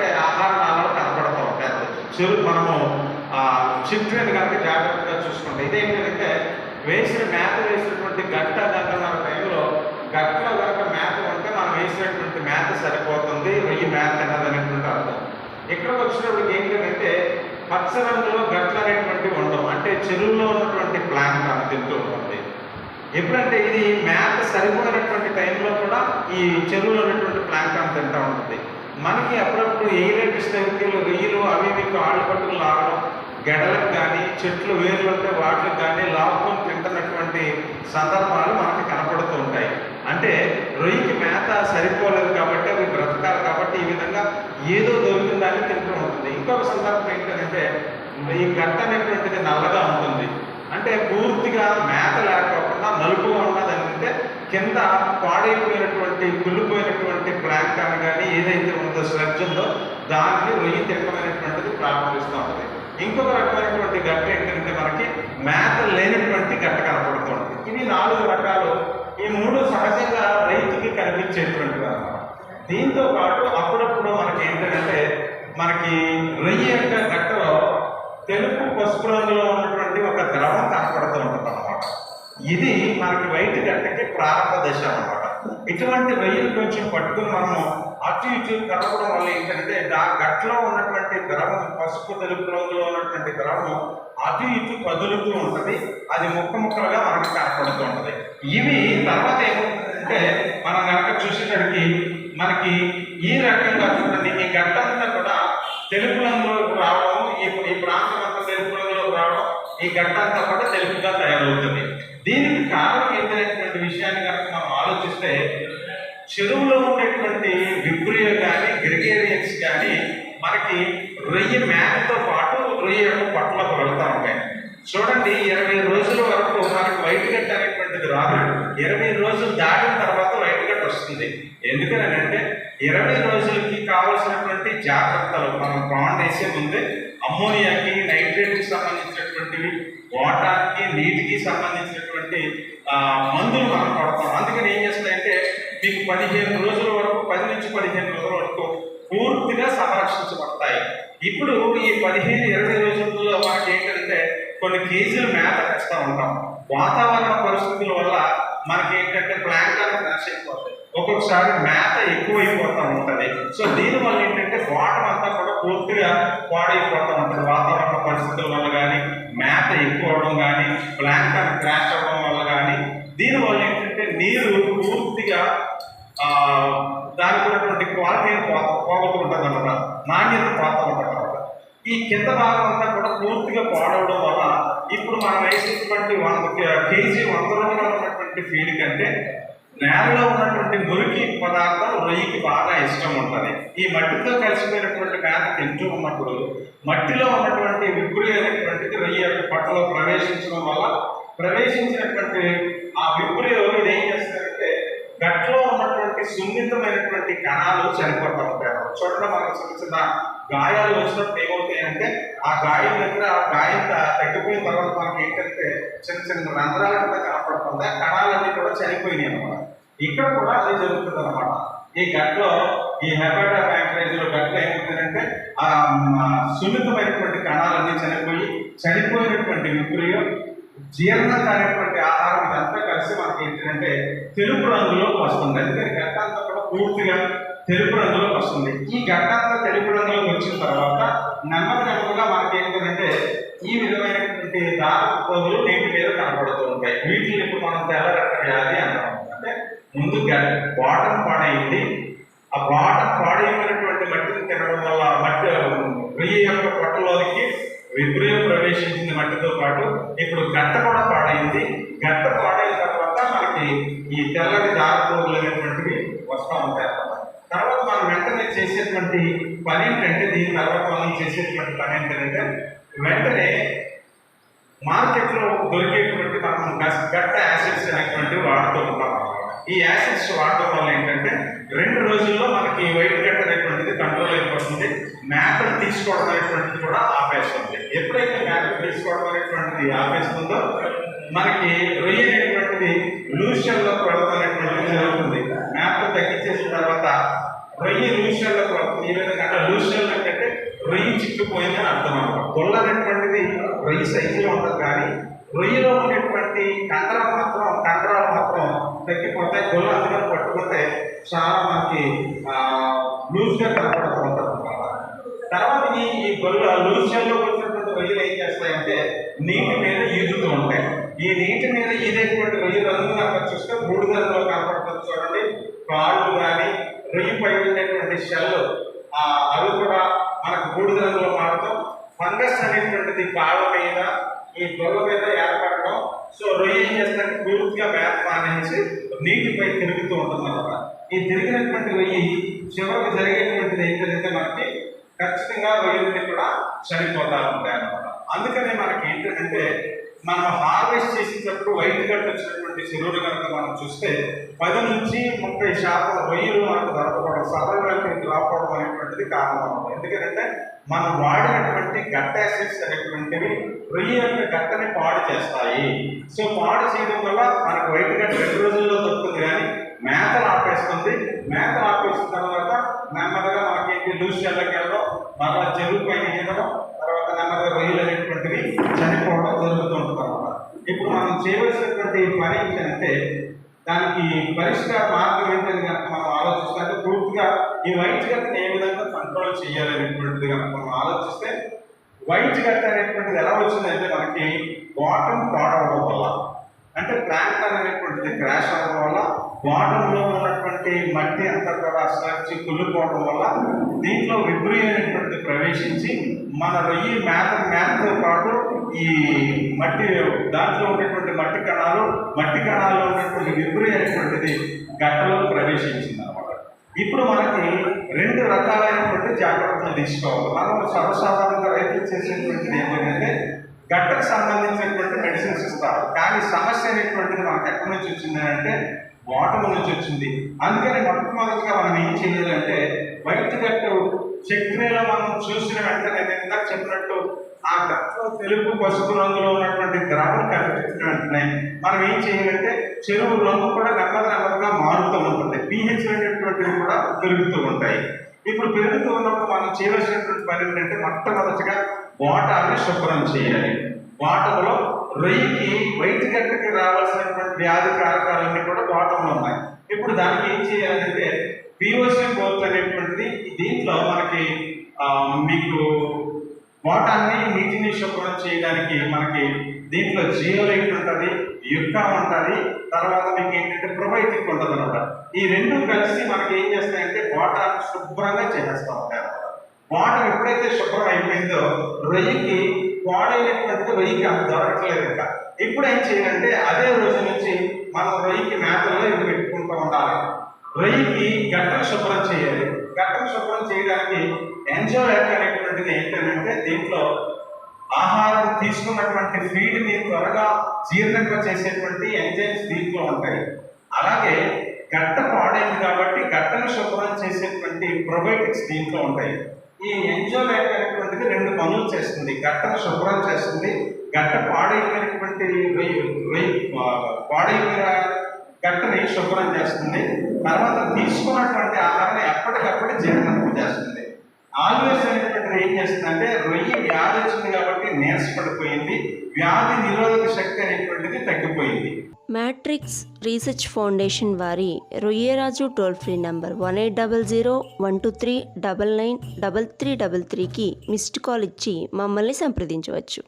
అంటే ఆహార నాళాలు కనపడతా ఉంటాయి చెరువు మనము చిల్డ్రన్ కనుక జాగ్రత్తగా చూసుకుంటే ఇదేంటంటే వేసిన మేత వేసినటువంటి గట్ట గంటన్నర టైంలో గట్టలో కనుక మేత ఉంటే మనం వేసినటువంటి మేత సరిపోతుంది వెయ్యి మేత అన్నది అనేటువంటి అర్థం. ఇక్కడికి వచ్చినప్పుడు ఏంటంటే పచ్చ రంగులో గట్లు అనేటువంటివి ఉండవు. అంటే చెరువులో ఉన్నటువంటి ప్లాంట్ మనం తింటూ ఉంటుంది ఎప్పుడంటే ఇది మేత సరిపోయినటువంటి టైంలో కూడా ఈ చెరువులో ఉన్నటువంటి ప్లాంట్ తింటూ ఉంటుంది మనకి అప్పుడప్పుడు ఎయిలెట్ స్టైల్ రొయ్యలు అవి ఇవి కాళ్ళు పట్టుకుని లాగడం గెడలకు కానీ చెట్లు వేర్లు ఉంటే వాటికి కానీ లాక్కుని తింటున్నటువంటి సందర్భాలు మనకి కనపడుతూ ఉంటాయి. అంటే రొయ్యకి మేత సరిపోలేదు కాబట్టి అవి బ్రతకాలి కాబట్టి ఈ విధంగా ఏదో దొరికిందని తింటూ ఉంటుంది. ఇంకొక సందర్భం ఏంటంటే ఈ గట్ట అనేటువంటిది నల్లగా ఉంటుంది. అంటే పూర్తిగా మేత లేకపోకుండా నలుపుగా ఉన్నది కింద పాడైపోయినటువంటి కుళ్ళిపోయినటువంటి ప్రాంతాన్ని కానీ ఏదైతే ఉందో స్లెడ్జ్ ఉందో దాన్ని రొయ్యి తినకమైనటువంటిది ప్రారంభిస్తూ ఉంటుంది ఇంకొక రకమైనటువంటి గట్ట ఏంటంటే మనకి మేత లేనటువంటి గట్ట కనపడుతుంది ఇవి నాలుగు రకాలు. ఈ మూడు సహజంగా రైతుకి కనిపించేటువంటివి అన్నమాట. దీంతో పాటు అప్పుడప్పుడు మనకి ఏంటంటే మనకి రొయ్యి యొక్క గట్టలో తెలుపు పసుపు రంగులో ఉన్నటువంటి ఒక ద్రవం కనపడుతూ ఉంటుంది అన్నమాట ఇది మనకి వైట్ గట్టకి ప్రారంభ దశ అన్నమాట. ఇటువంటి రొయ్యలు కొంచెం పట్టుకుని మనము అటు ఇటు కలపడం వల్ల ఏంటంటే ఆ గట్లో ఉన్నటువంటి ద్రవం పసుపు తెలుపు రంగులో ఉన్నటువంటి ద్రవం అటు ఇటు కదులుతూ ఉంటుంది. అది ముక్క ముక్కలుగా మనకు కనపడుతూ ఉంటుంది. ఇవి తర్వాత ఏమవుతుందంటే మనం కనుక చూసేటప్పటికి మనకి ఈ రకంగా ఉంటుంది. ఈ గట్టంతా కూడా తెలుపు రంగులోకి రావడం ఈ ఈ ప్రాంతం అంతా తెలుపు రంగులోకి రావడం ఈ గట్ట అంతా కూడా తెలుపుగా తయారవుతుంది. ఆలోచిస్తే చెరువులో ఉండేటువంటి విబ్రియో కానీ గ్రిగేరియన్స్ కానీ మనకి రొయ్య మేకతో పాటు రొయ్య యొక్క పట్లకు వెళ్తా ఉంటాయి. చూడండి ఇరవై రోజుల వరకు మనకి వైట్ గట్ అనేటువంటిది రాదు. ఇరవై రోజులు దాటిన తర్వాత వైట్ గట్ వస్తుంది. ఎందుకనంటే ఇరవై రోజులకి కావలసినటువంటి జాగ్రత్తలు మనం బాండ్ వేసే ముందే అమ్మోనియాకి నైట్రేట్కి సంబంధించినటువంటివి వాటర్కి నీటికి సంబంధించినటువంటి మందులు మనం పడతాం అందుకని ఏం చేస్తాయంటే మీకు పదిహేను రోజుల వరకు పది నుంచి పదిహేను రోజుల వరకు పూర్తిగా సంరక్షించబడతాయి. ఇప్పుడు ఈ పదిహేను ఇరవై రోజుల్లో మనకి ఏంటంటే కొన్ని కేజీలు మేత తెస్తూ ఉంటాం. వాతావరణ పరిస్థితుల వల్ల మనకి ఏంటంటే ప్లాంట్ నశించిపోతాయి ఒక్కొక్కసారి మేత ఎక్కువైపోతూ ఉంటుంది. సో దీనివల్ల ఏంటంటే వాటర్ అంతా కూడా పూర్తిగా పాడైపోతూ ఉంటుంది. వాతావరణ పరిస్థితుల వల్ల కానీ మేత ఎక్కువ అవడం కానీ ప్లాంట్ క్రాష్ అవ్వడం వల్ల కానీ దీనివల్ల ఏంటంటే నీరు పూర్తిగా దానికి ఉన్నటువంటి క్వాలిటీని పో పోగొట్టు ఉంటుంది నాణ్యత పోతూ ఉంటుంది ఈ కింద భాగం అంతా కూడా పూర్తిగా పాడవడం వల్ల ఇప్పుడు మనం వేసినటువంటి వంద కేజీ వంద రూపాయలు ఉన్నటువంటి ఫీడ్ కంటే నేలలో ఉన్నటువంటి మురికి పదార్థం రొయ్యికి బాగా ఇష్టం ఉంటుంది. ఈ మట్టితో కలిసిపోయినటువంటి మేత తింటూ ఉన్నప్పుడు మట్టిలో ఉన్నటువంటి విపురి అనేటువంటిది రొయ్యి యొక్క పట్టలో ప్రవేశించడం వల్ల ప్రవేశించినటువంటి ఆ విప్పులు ఇది ఏం చేస్తారంటే గట్లో ఉన్నటువంటి సున్నితమైనటువంటి కణాలు చనిపోతూ ఉంటాయి. చూడడం చూడండి మనకు చిన్న చిన్న గాయాలు వచ్చినప్పుడు ఏమవుతాయంటే ఆ గాయం దగ్గర ఆ గాయం తగ్గిపోయిన తర్వాత మనకి ఏంటంటే చిన్న చిన్న రంధ్రాల కింద కనపడుతుంది ఆ కూడా చనిపోయినాయి అనమాట ఇక్కడ కూడా అదే జరుగుతుంది అనమాట ఈ గట్లో ఈ హెపాటా ప్యాంక్రైజ్లో గట్లో ఏమవుతుందంటే ఆ సున్నితమైనటువంటి కణాలన్నీ చనిపోయి చనిపోయినటువంటి విక్రియ జీర్ణం కానిటువంటి ఆహారం ఇదంతా కలిసి మనకి ఏంటంటే తెలుపు రంగులోకి వస్తుంది. అందుకని గట్టంతా కూడా పూర్తిగా తెలుపు రంగులోకి వస్తుంది. ఈ గట్ట అంతా తెలుపు రంగులోకి వచ్చిన తర్వాత నెమ్మది నెమ్మదిగా మనకి ఏంటంటే ఈ విధమైనటువంటి దారు పోగులు నీటి మీద కనపడుతూ ఉంటాయి వీటిని ఇప్పుడు మనం తెల్లగట్ట వ్యాధి అంటాం. అంటే ముందు బాటం పాడైంది ఆ బాటం పాడైపోయినటువంటి మట్టిని తినడం వల్ల మట్టి రొయ్య యొక్క పొట్టలోనికి విప్రయం ప్రవేశించింది మట్టితో పాటు. ఇప్పుడు గట్ట కూడా పాడైంది. గట్ట పాడైన తర్వాత మనకి ఈ తెల్లటి దారపోగులు అనేటువంటివి వస్తూ ఉంటాయి తర్వాత మనం వెంటనే చేసేటువంటి పని ఏంటంటే దీని తర్వాత మనం చేసేటువంటి పని ఏంటంటే వెంటనే మార్కెట్లో దొరికేటువంటి మనం గస్- గట్ట యాసిడ్స్ అనేటువంటివి వాడుతూ ఉంటాం. ఈ యాసిడ్స్ వాడటం వల్ల ఏంటంటే రెండు రోజుల్లో మనకి వైట్ గట్ అనేటువంటిది కంట్రోల్ అయిపోతుంది. మ్యాప్ని తీసుకోవడం అనేటువంటిది కూడా ఆపేస్తుంది. ఎప్పుడైతే మ్యాప్ తీసుకోవడం అనేటువంటిది ఆపేస్తుందో మనకి రొయ్య అనేటువంటిది లూషన్లోకి వెళ్ళడం అనేటువంటిది జరుగుతుంది. మ్యాప్ తగ్గించేసిన తర్వాత రొయ్యి లూషన్లోకి వస్తుంది ఈ విధంగా లూషన్లోకి రొయ్యి చిక్కుకుపోయిందని అర్థం అనమాట. గొల్ల అనేటువంటిది రొయ్యి సైజులో ఉంటుంది కానీ రొయ్యలో ఉండేటువంటి కండరాలు మాత్రం కండరాలు మాత్రం తగ్గిపోతాయి గొల్ల అందుకని పట్టుకుంటే చాలా మనకి లూజ్గా కనపడుతూ ఉంటుంది అనమాట. తర్వాత ఈ ఈ గొల్ల లూజ్ వచ్చినటువంటి రొయ్యలు ఏం చేస్తాయంటే నీటి మీద ఈదుతూ ఉంటాయి. ఈ నీటి మీద ఈదేటువంటి రొయ్య రంగు కనుక చూస్తే బూడిద రంగులో కనపడుతుంది చూడండి కాళ్ళు కానీ రొయ్యి పై ఉండేటువంటి షెల్ ఆ అవి కూడా మనకు బూడిద రంగులో మారటం ఫంగస్ అనేటువంటిది కాళ్ళ మీద ఈ గొల్ల మీద ఏర్పడటం సో రొయ్య ఏం చేస్తుందంటే పూర్తిగా మేత మానేసి నీటిపై తిరుగుతూ ఉంటుంది అనమాట ఈ తిరిగినటువంటి వెయ్యి చివరికి జరిగేటువంటిది ఏంటంటే మనకి ఖచ్చితంగా రొయ్యలన్నీ కూడా చనిపోతా ఉంటాయి అన్నమాట అందుకనే మనకి ఏంటంటే మనం హార్వెస్ట్ చేసేటప్పుడు వైట్ గంట వచ్చినటువంటి చెరువులు కనుక మనం చూస్తే పది నుంచి ముప్పై శాతం రొయ్యలు మనకు దొరకపోవడం సర్వైవల్కి రాకపోవడం అనేటువంటిది కారణం ఎందుకంటే మనం వాడినటువంటి గట్ యాసిడ్స్ అనేటువంటివి రొయ్య యొక్క పాడు చేస్తాయి. సో పాడు చేయడం వల్ల మనకు వైట్ గట్ రెండు రోజుల్లో దొరుకుతుంది కానీ మేతలు ఆపేస్తుంది. మేతలు ఆపేసిన తర్వాత నెమ్మదిగా మనకి లూస్ చెల్లకి వెళ్ళడం చెరువు పైన వెళ్ళడం తర్వాత నెమ్మదిగా రొయ్యలు అనేటువంటివి చనిపోవడం జరుగుతుంటుంది అన్నమాట. ఇప్పుడు మనం చేయవలసినటువంటి పని ఏంటంటే దానికి పరిష్కార మార్గం ఏంటని కనుక మనం ఆలోచిస్తే పూర్తిగా ఈ వైట్ గట్టని ఏ విధంగా కంట్రోల్ చేయాలనేటువంటిది కనుక మనం ఆలోచిస్తే వైట్ గట్ట అనేటువంటిది ఎలా వచ్చిందంటే మనకి బాటమ్ అవ్వడం వల్ల అంటే ప్లాంట్ అనేటువంటిది క్రాష్ అవ్వడం వల్ల బాటమ్లో ఉన్నటువంటి మట్టి అంతా కూడా సరిచి కుళ్ళిపోవడం వల్ల దీంట్లో విబ్రి అనేటువంటిది ప్రవేశించి మన రొయ్యి మేత మేతతో పాటు ఈ మట్టి దాంట్లో ఉన్నటువంటి మట్టి కణాలు మట్టి కణాల్లో ఉన్నటువంటి విబ్రి అనేటువంటిది గట్టలో ప్రవేశించింది అనమాట ఇప్పుడు మనకి రెండు రకాలైనటువంటి జాగ్రత్తలు తీసుకోవాలి. మనం సర్వసాధారణంగా రైతులు చేసేటువంటిది ఏమైందంటే గడ్డకు సంబంధించినటువంటి మెడిసిన్స్ ఇస్తారు. కానీ సమస్య అనేటువంటిది మనకు ఎక్కడి నుంచి వచ్చింది అంటే వాటర్ నుంచి వచ్చింది. అందుకని మొట్టమొదటిగా మనం ఏం చేయాలంటే వైట్ గట్టు చక్రీలో మనం చూసిన వెంటనే నేను ఇందాక చెప్పినట్టు ఆ గట్లో తెలుపు పసుపు రంగులో ఉన్నటువంటి ద్రవం కనిపించిన వెంటనే మనం ఏం చేయాలంటే చెరువు రంగు కూడా నెమ్మది నెమ్మదిగా మారుతూ ఉంటుంది. పీహెచ్ అనేటువంటివి కూడా పెరుగుతూ ఉంటాయి. ఇప్పుడు పెరుగుతూ ఉన్నప్పుడు మనం చేయవలసినటువంటి పని ఏంటంటే మొట్టమొదటిగా వాటర్ని శుభ్రం చేయాలి. వాటర్లో రొయ్యికి వైట్ గట్టకి రావాల్సినటువంటి వ్యాధి కారకాలన్నీ కూడా వాటర్లో ఉన్నాయి. ఇప్పుడు దానికి ఏం చేయాలంటే పిఓసి బోర్త్ అనేటువంటిది దీంట్లో మనకి మీకు వాటాన్ని నీటిని శుభ్రం చేయడానికి మనకి దీంట్లో జియోలైట్ ఉంటుంది యుక్క ఉంటుంది తర్వాత మీకు ఏంటంటే ప్రొబయోటిక్ ఉంటుంది అనమాట. ఈ రెండు కలిసి మనకి ఏం చేస్తాయంటే వాటాన్ని శుభ్రంగా చేసేస్తూ ఉంటాయి వాటర్ ఎప్పుడైతే శుభ్రం అయిపోయిందో రొయ్యకి పాడైనటువంటి రొయ్యకి అంత దొరకట్లేదు ఇంకా. ఇప్పుడు ఏం చేయాలంటే అదే రోజు నుంచి మనం రొయ్యకి మేతల్లో ఇవి పెట్టుకుంటూ ఉండాలి. రొయ్యకి గట్టలు శుభ్రం చేయాలి. గట్టలు శుభ్రం చేయడానికి ఎంజాయ్ దీంట్లో ఆహారం తీసుకున్నటువంటి ఫీడ్ని త్వరగా జీర్ణంగా చేసేటువంటి ఎంజైమ్స్ దీంట్లో ఉంటాయి. అలాగే గట్ట పాడైంది కాబట్టి గట్టను శుభ్రం చేసేటువంటి ప్రొబయోటిక్స్ దీంట్లో ఉంటాయి. ఈ ఎంజోలైట్ అనేటువంటిది రెండు పనులు చేస్తుంది. గట్టను శుభ్రం చేస్తుంది. గట్ట పాడైపోయినటువంటి పాడైపోయిన గట్టని శుభ్రం చేస్తుంది. తర్వాత తీసుకున్నటువంటి ఆహారాన్ని ఎప్పటికప్పుడు జీర్ణం చేస్తుంది. ఆల్వేస్ అనేటువంటి ఏం చేస్తుందంటే రొయ్యి వ్యాధి వచ్చింది కాబట్టి నీరసపడిపోయింది వ్యాధి నిరోధక శక్తి అనేటువంటిది తగ్గిపోయింది. మ్యాట్రిక్స్ రీసెర్చ్ ఫౌండేషన్ వారి Royyaraju toll free number one eight double zero one two three double nine double three double త్రీకి మిస్డ్ కాల్ ఇచ్చి మమ్మల్ని సంప్రదించవచ్చు.